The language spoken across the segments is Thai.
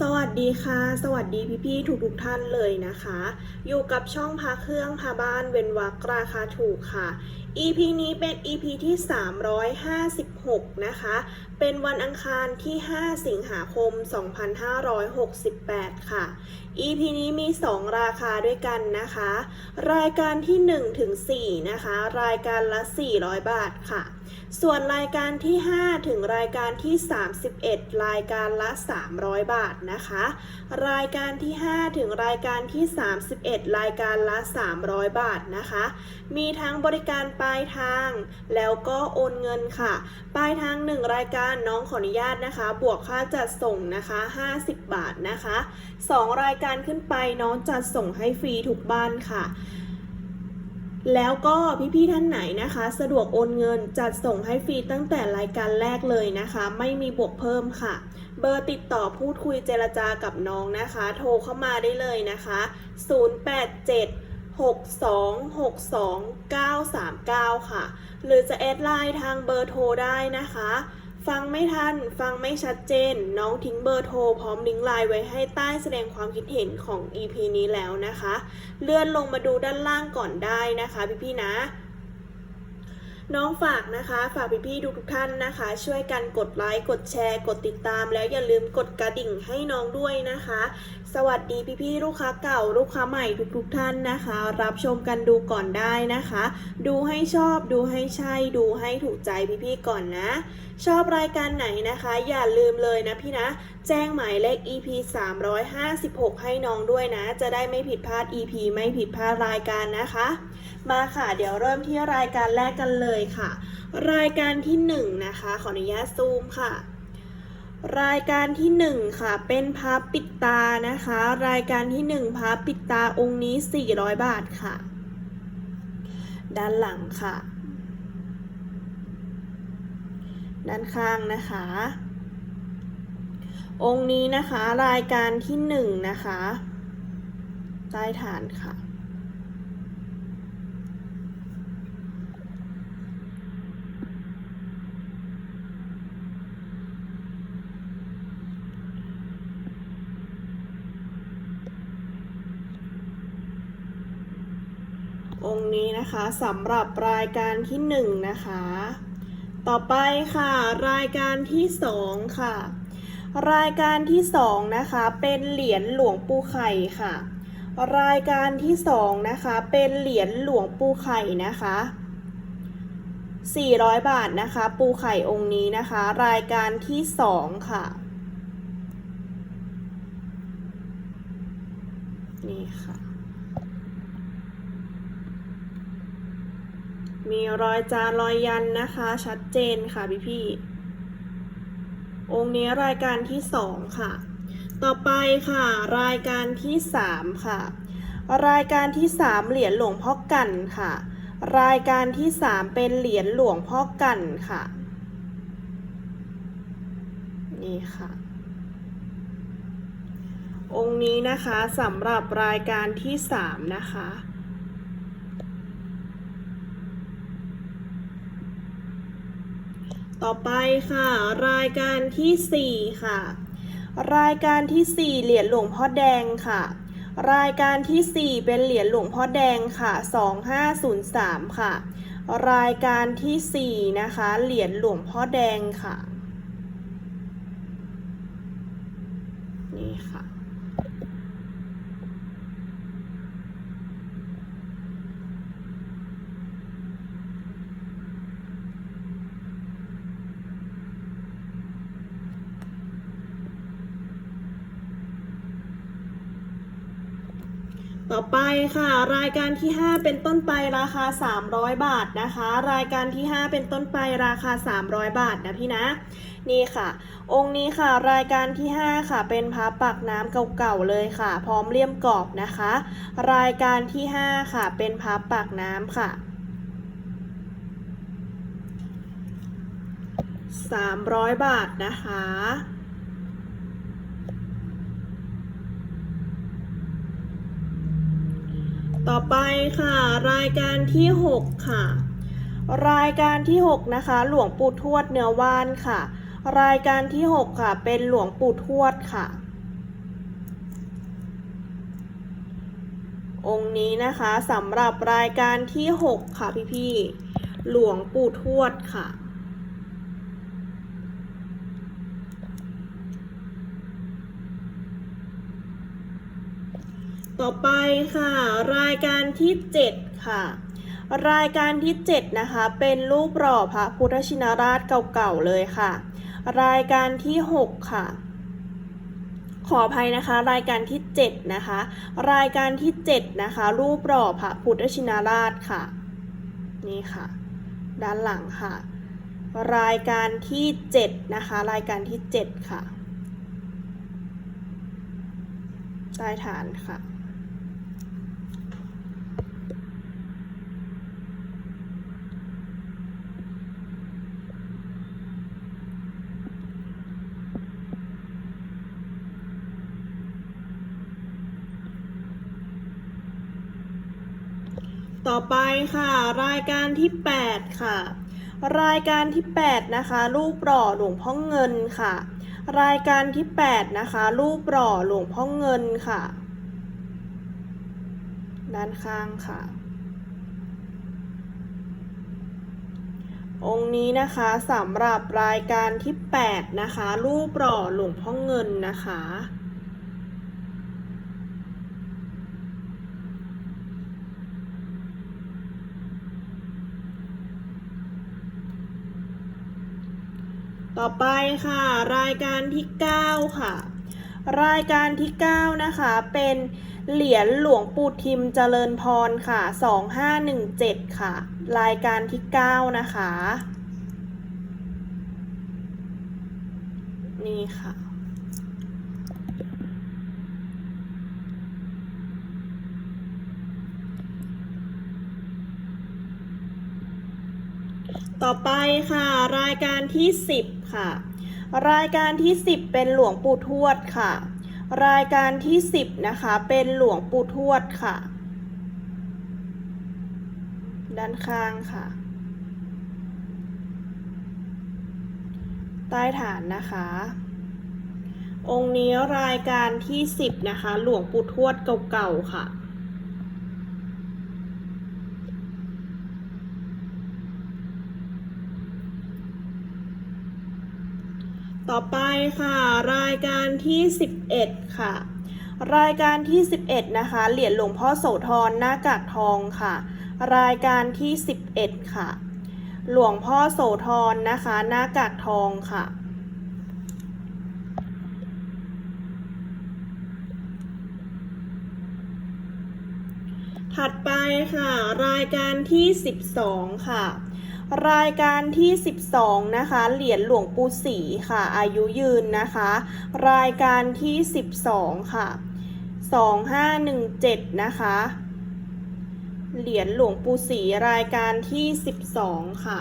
สวัสดีค่ะ สวัสดีพี่ๆทุกๆท่านเลยนะคะ อยู่กับช่องพาเครื่องพาบ้านเว้นวักราคาถูกค่ะ EP นี้เป็น EP ที่ 356 นะคะ เป็นวันอังคารที่ 5 สิงหาคม 2568 ค่ะ EP นี้มี 2 ราคาด้วยกันนะคะ รายการที่1ถึง4นะคะ รายการละ 400 บาทค่ะ ส่วนรายการที่ 5 ถึงรายการที่ 31 รายการละ 300 บาทนะคะ รายการที่ 5 ถึงรายการที่ 31 รายการละ 300 บาทนะคะ มีทั้งบริการปลายทาง แล้วก็โอนเงินค่ะ ปลายทาง 1 รายการน้องขออนุญาตนะคะ บวกค่าจัดส่งนะคะ 50 บาทนะคะ 2 รายการขึ้นไปน้องจัดส่งให้ฟรีทุกบ้านค่ะแล้วก็พี่ๆท่านไหนนะคะ สะดวกโอนเงินจัดส่งให้ฟรีตั้งแต่รายการแรกเลยนะคะ ไม่มีบวกเพิ่มค่ะ เบอร์ติดต่อพูดคุยเจรจากับน้องนะคะ โทรเข้ามาได้เลยนะคะ 087 6262 939 ค่ะ หรือจะแอดไลน์ทางเบอร์โทรได้นะคะ ฟังไม่ทัน ฟังไม่ชัดเจน น้องทิ้งเบอร์โทรพร้อมลิงก์ไลน์ไว้ให้ใต้แสดงความคิดเห็นของ EP นี้แล้วนะคะ เลื่อนลงมาดูด้านล่างก่อนได้นะคะพี่ๆนะ น้องฝากนะคะ ฝากพี่ๆทุกท่านนะคะ ช่วยกันกดไลค์กดแชร์ กดติดตาม แล้วอย่าลืมกดกระดิ่งให้น้องด้วยนะคะ สวัสดีพี่ๆลูกค้าเก่า ลูกค้าใหม่ทุกๆท่านนะคะ รับชมกันดูก่อนได้นะคะ ดูให้ชอบดูให้ใช่ดูให้ถูกใจพี่ๆก่อนนะ ชอบรายการไหนนะคะ อย่าลืมเลยนะพี่นะ แจ้งหมายเลข EP 356 ให้น้องด้วยนะ จะได้ไม่ผิดพลาด EP ไม่ผิดพลาดรายการนะคะ มาค่ะ เดี๋ยวเริ่มที่รายการแรกกันเลยค่ะ รายการที่1นะคะ ขออนุญาตซูมค่ะ รายการที่ 1 ค่ะ เป็นพับปิดตานะคะ รายการที่ 1พับปิดตาองค์นี้ 400 บาทค่ะ ด้านหลังค่ะ ด้านข้างนะคะ องค์นี้นะคะรายการที่ 1 นะคะ ใต้ฐานค่ะ นี้นะคะสำหรับรายการที่หนึ่งนะคะ ต่อไปค่ะ รายการที่สองค่ะ รายการที่สองนะคะเป็นเหรียญหลวงปู่ไข่ค่ะ รายการที่สองนะคะเป็นเหรียญหลวงปู่ไข่นะคะ400 บาทนะคะ ปูไข่องค์นี้นะคะ รายการที่สองค่ะ นี่ค่ะ มีรอยจานรอยยันนะคะ ชัดเจนค่ะพี่พี่องค์นี้รายการที่สองค่ะ ต่อไปค่ะ รายการที่สามค่ะ รายการที่สามเหรียญหลวงพ่อกันค่ะ รายการที่สามเป็นเหรียญหลวงพ่อกันค่ะ นี่ค่ะองค์นี้นะคะสำหรับรายการที่สามนะคะ ต่อไปค่ะ รายการที่ 4 ค่ะ รายการที่ 4 เหรียญหลวงพ่อแดงค่ะ รายการที่ 4 เป็นเหรียญหลวงพ่อแดงค่ะ 2503 ค่ะ รายการที่ 4 นะคะ เหรียญหลวงพ่อแดงค่ะ นี่ค่ะ ต่อไปค่ะ รายการที่ 5 เป็นต้นไปราคา 300 บาทนะคะ รายการที่ 5 เป็นต้นไปราคา 300 บาทนะพี่นะนี่ค่ะ องค์นี้ค่ะ รายการที่ 5 ค่ะ เป็นพระปักน้ำเก่าๆเลยค่ะ พร้อมเลี่ยมกรอบนะคะ รายการที่ 5 ค่ะ เป็นพระปักน้ำค่ะ 300 บาทนะคะ ต่อไปค่ะ รายการที่ 6 ค่ะ รายการที่ 6 นะคะ หลวงปู่ทวดเนื้อว่านค่ะ รายการที่ 6 ค่ะ เป็นหลวงปู่ทวดค่ะ องค์นี้นะคะสำหรับรายการที่ 6 ค่ะพี่ๆหลวงปู่ทวดค่ะ ต่อไปค่ะ รายการที่ 7 ค่ะ รายการที่ 7 นะคะ เป็นรูปหล่อพระพุทธชินราชเก่าๆเลยค่ะ รายการที่ 6 ค่ะ ขออภัยนะคะ รายการที่ 7 นะคะ รายการที่ 7 นะคะ รูปหล่อพระพุทธชินราชค่ะ นี่ค่ะ ด้านหลังค่ะ รายการที่ 7 นะคะ รายการที่ 7 ค่ะใต้ฐานค่ะ ต่อไปค่ะ รายการที่ 8 ค่ะ รายการที่ 8 นะคะ รูปหล่อหลวงพ่อเงินค่ะ รายการที่ 8 นะคะ รูปหล่อหลวงพ่อเงินค่ะ ด้านข้างค่ะ องค์นี้นะคะสำหรับรายการที่ 8 นะคะ รูปหล่อหลวงพ่อเงินนะคะ ต่อไปค่ะ รายการที่ 9 ค่ะ รายการที่ 9 นะคะ เป็นเหรียญหลวงปู่ทิมเจริญพรค่ะ 2517 ค่ะ รายการที่ 9 นะคะ นี่ค่ะ ต่อไปค่ะ รายการที่ 10 ค่ะ รายการที่ 10 เป็นหลวงปู่ทวดค่ะ รายการที่ 10 นะคะ เป็นหลวงปู่ทวดค่ะ ด้านข้างค่ะ ใต้ฐานนะคะ องค์นี้รายการที่ 10 นะคะ หลวงปู่ทวดเก่าๆค่ะ ต่อไปค่ะ รายการที่ 11 ค่ะ รายการที่ 11 นะคะ เหรียญหลวงพ่อโสธรหน้ากากทองค่ะ รายการที่ 11 ค่ะ หลวงพ่อโสธรนะคะหน้ากากทองค่ะถัดไปค่ะ รายการที่ 12 ค่ะ รายการที่ 12 นะคะ เหรียญหลวงปู่ศรีค่ะ อายุยืนนะคะ รายการที่ 12 ค่ะ 2517 นะคะ เหรียญหลวงปู่ศรีรายการที่ 12 ค่ะ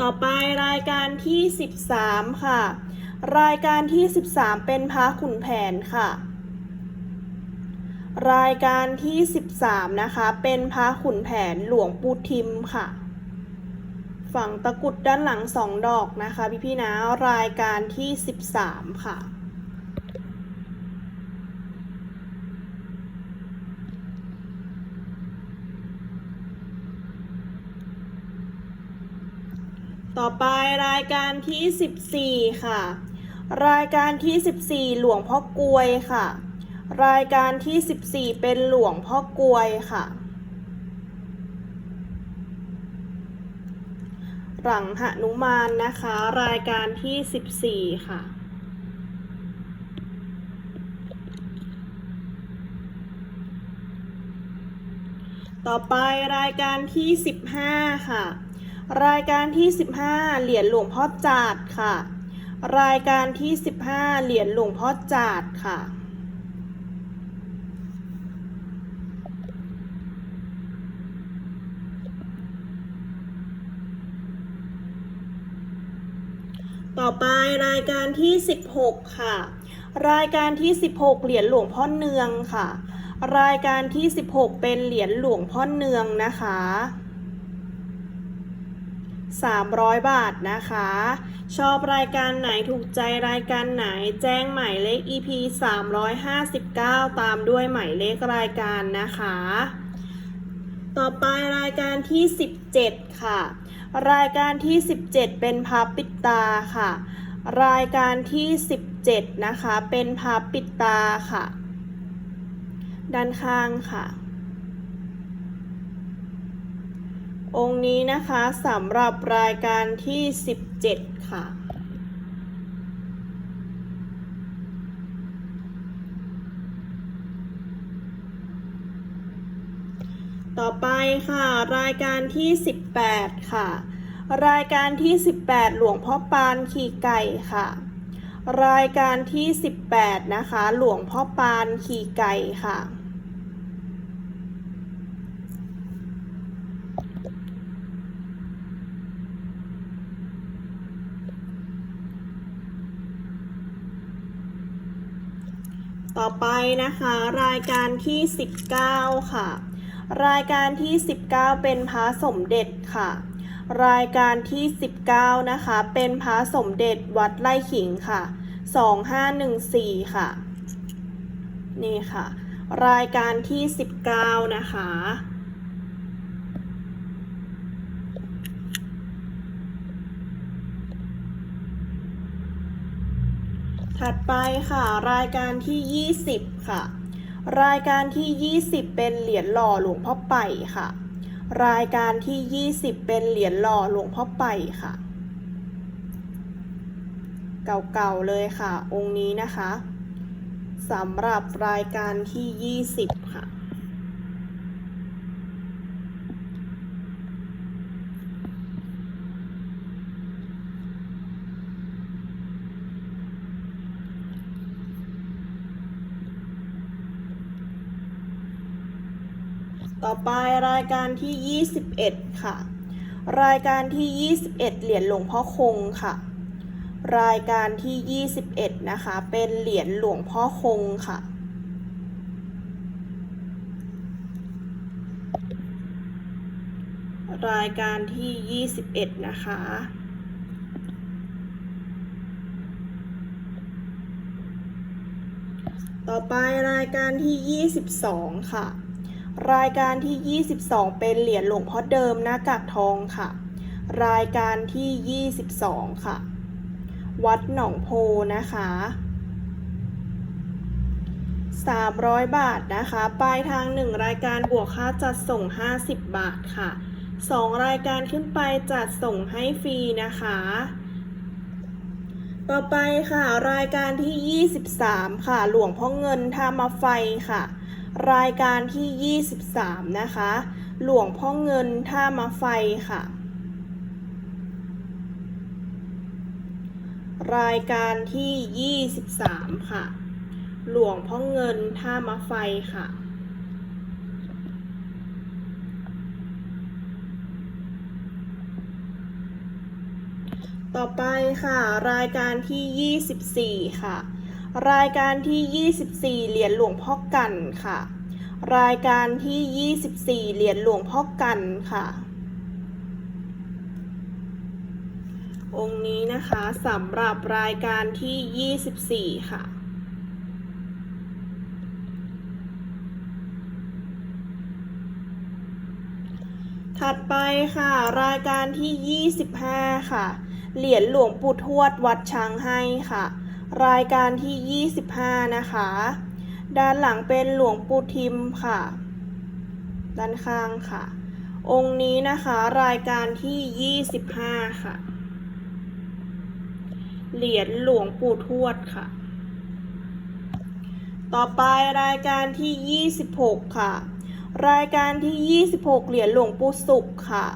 ต่อไปรายการที่ 13 ค่ะ รายการที่ 13 เป็นพระขุนแผนค่ะ รายการที่ 13 นะคะ เป็นพระขุนแผนหลวงปู่ทิมค่ะ ฝั่งตะกุดด้านหลังสองดอกนะคะพี่พี่นะรายการที่ 13 ค่ะต่อไปรายการที่ 14 ค่ะ รายการที่ 14 หลวงพ่อกวยค่ะ รายการที่ 14 เป็นหลวงพ่อกวยค่ะ หลังหนุมานนะคะ รายการที่ 14 ค่ะต่อไปรายการที่ 15 ค่ะ รายการที่ 15 เหรียญหลวงพ่อจาดค่ะ รายการที่ 15 เหรียญหลวงพ่อจาดค่ะ ต่อไปรายการที่ 16 ค่ะ รายการที่ 16 เหรียญหลวงพ่อเนืองค่ะ รายการที่ 16 เป็นเหรียญหลวงพ่อเนืองนะคะ 300 บาทนะคะ ชอบรายการไหนถูกใจรายการไหนแจ้งหมายเลข EP 359 ตามด้วยหมายเลขรายการนะคะ ต่อไปรายการที่ 17 ค่ะ รายการที่ 17 เป็นพับปิดตาค่ะ รายการที่ 17 นะคะ เป็นพับปิดตาค่ะ ด้านข้างค่ะ องค์นี้นะคะสำหรับรายการที่ 17 ค่ะ ต่อไปค่ะ รายการที่ 18 ค่ะ รายการที่ 18 หลวงพ่อปานขี่ไก่ค่ะ รายการที่ 18 นะคะ หลวงพ่อปานขี่ไก่ค่ะ ต่อไปนะคะ รายการที่ 19 ค่ะ รายการที่ 19 เป็นพระสมเด็จค่ะ รายการที่ 19 นะคะ เป็นพระสมเด็จวัดไร่ขิงค่ะ 2514 ค่ะ นี่ค่ะ รายการที่ 19 นะคะ ถัดไปค่ะ รายการที่ 20 ค่ะ รายการที่ 20 เป็นเหรียญหล่อหลวงพ่อไปค่ะ รายการที่ 20 เป็นเหรียญหล่อหลวงพ่อไปค่ะ เก่าๆเลยค่ะ องค์นี้นะคะสำหรับรายการที่ 20 ค่ะ ต่อไปรายการที่ 21 ค่ะ รายการที่ 21 เหรียญหลวงพ่อคงค่ะ รายการที่ 21 นะคะ เป็นเหรียญหลวงพ่อคงค่ะรายการที่ 21 นะคะ ต่อไปรายการที่ 22 ค่ะ รายการที่ 22 เป็นเหรียญหลวงพ่อเดิมหน้ากากทองค่ะ รายการที่ 22 ค่ะ วัดหนองโพนะคะ 300 บาทนะคะ ปลายทาง 1 รายการบวกค่าจัดส่ง 50 บาทค่ะ 2 รายการขึ้นไปจัดส่งให้ฟรีนะคะต่อไปค่ะ รายการที่ 23 ค่ะ หลวงพ่อเงินท่ามาไฟค่ะ รายการที่ 23 นะคะ หลวงพ่อเงินท่ามาไฟค่ะ รายการที่ 23 ค่ะ หลวงพ่อเงินท่ามาไฟค่ะต่อไปค่ะ รายการที่ 24 ค่ะ รายการที่ 24 เหรียญหลวงพ่อกันค่ะ รายการที่ 24 เหรียญหลวงพ่อกันค่ะ องค์นี้นะคะสำหรับรายการที่ 24 ค่ะถัดไปค่ะ รายการที่ 25 ค่ะ เหรียญหลวงปู่ทวดวัดช้างให้ค่ะ รายการที่ 25 นะคะ ด้านหลังเป็นหลวงปู่ทิมค่ะ ด้านข้างค่ะ องค์นี้นะคะรายการที่ 25 ค่ะ เหรียญหลวงปู่ทวดค่ะ ต่อไปรายการที่ 26 ค่ะ รายการที่ 26 เหรียญหลวงปู่สุขค่ะ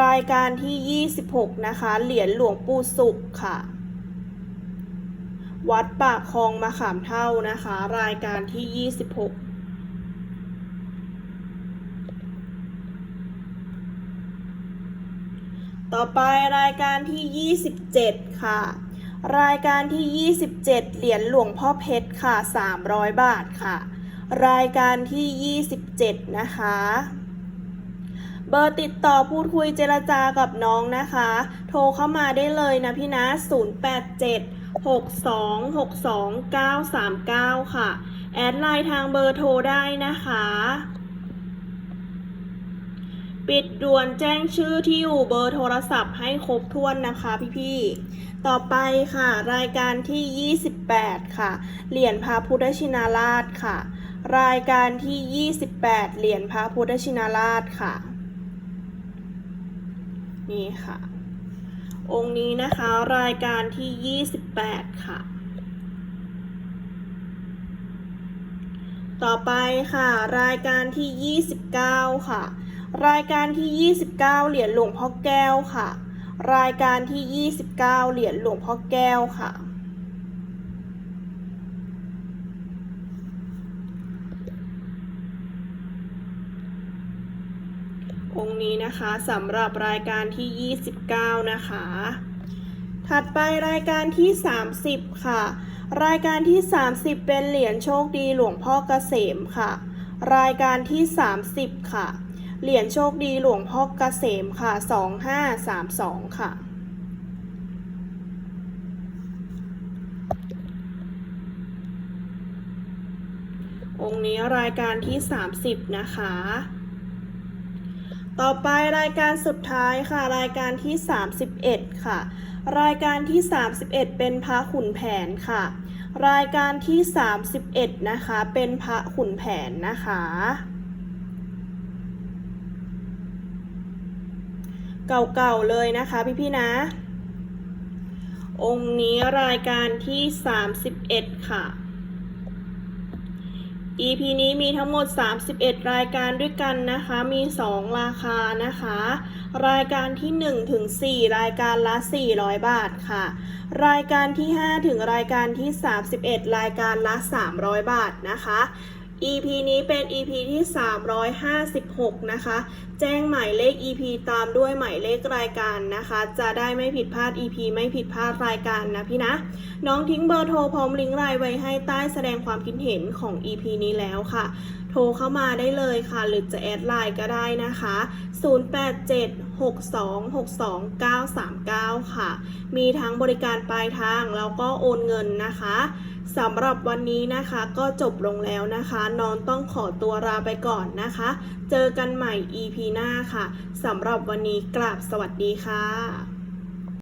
รายการที่ 26 นะคะ เหรียญหลวงปู่สุขค่ะ วัดปากคลองมะขามเท่านะคะ รายการที่ 26ต่อไปรายการที่ 27 ค่ะ รายการที่ 27 เหรียญหลวงพ่อเพชรค่ะ 300 บาทค่ะ รายการที่ 27 นะคะ เบอร์ติดต่อพูดคุยเจรจากับน้องนะคะ โทรเข้ามาได้เลยนะพี่นะ 087 62 62 939 ค่ะ แอดไลน์ทางเบอร์โทรได้นะคะ ปิดด่วนแจ้งชื่อที่อยู่เบอร์โทรศัพท์ให้ครบถ้วนนะคะพี่ๆ ต่อไปค่ะ รายการที่ 28 ค่ะ เหรียญพระพุทธชินราชค่ะ รายการที่ 28 เหรียญพระพุทธชินราชค่ะ นี่ค่ะ องค์นี้นะคะรายการที่ 28 ค่ะ ต่อไปค่ะ รายการที่ 29 ค่ะ รายการที่ 29 เหรียญหลวงพ่อแก้วค่ะ รายการที่ 29 เหรียญหลวงพ่อแก้วค่ะ องค์นี้นะคะสำหรับรายการที่ 29 นะคะ ถัดไปรายการที่ 30 ค่ะ รายการที่ 30 เป็นเหรียญโชคดีหลวงพ่อเกษมค่ะ รายการที่ 30 ค่ะ เหรียญโชคดีหลวงพ่อเกษมค่ะ 2532 ค่ะองค์นี้รายการที่ 30 นะคะ ต่อไปรายการสุดท้ายค่ะ รายการที่ 31 ค่ะ รายการที่ 31 เป็นพระขุนแผนค่ะ รายการที่ 31 นะคะ เป็นพระขุนแผนนะคะ เก่าๆเลยนะคะพี่ๆนะ องค์นี้รายการที่ 31 ค่ะ EP นี้มีทั้งหมด 31 รายการด้วยกันนะคะ มี 2 ราคานะคะ รายการที่ 1 ถึง 4 รายการละ 400 บาทค่ะ รายการที่ 5 ถึงรายการที่ 31 รายการละ 300 บาทนะคะ EP นี้เป็น EP ที่ 356 นะคะ แจ้งหมายเลข EP ตามด้วยหมายเลขรายการนะคะ จะได้ไม่ผิดพลาด EP ไม่ผิดพลาดรายการนะพี่นะ น้องทิ้งเบอร์โทรพร้อมลิงก์ไลน์ไว้ให้ใต้แสดงความคิดเห็นของ EP นี้แล้วค่ะโทรเข้ามาได้เลยค่ะ หรือจะแอดไลน์ก็ได้นะคะ 0876262939 ค่ะ มีทั้งบริการปลายทางแล้วก็โอนเงินนะคะ สำหรับวันนี้นะคะก็จบลงแล้วนะคะน้องต้องขอตัวลาไปก่อนนะคะ เจอกันใหม่ EP หน้าค่ะสำหรับวันนี้กราบสวัสดีค่ะ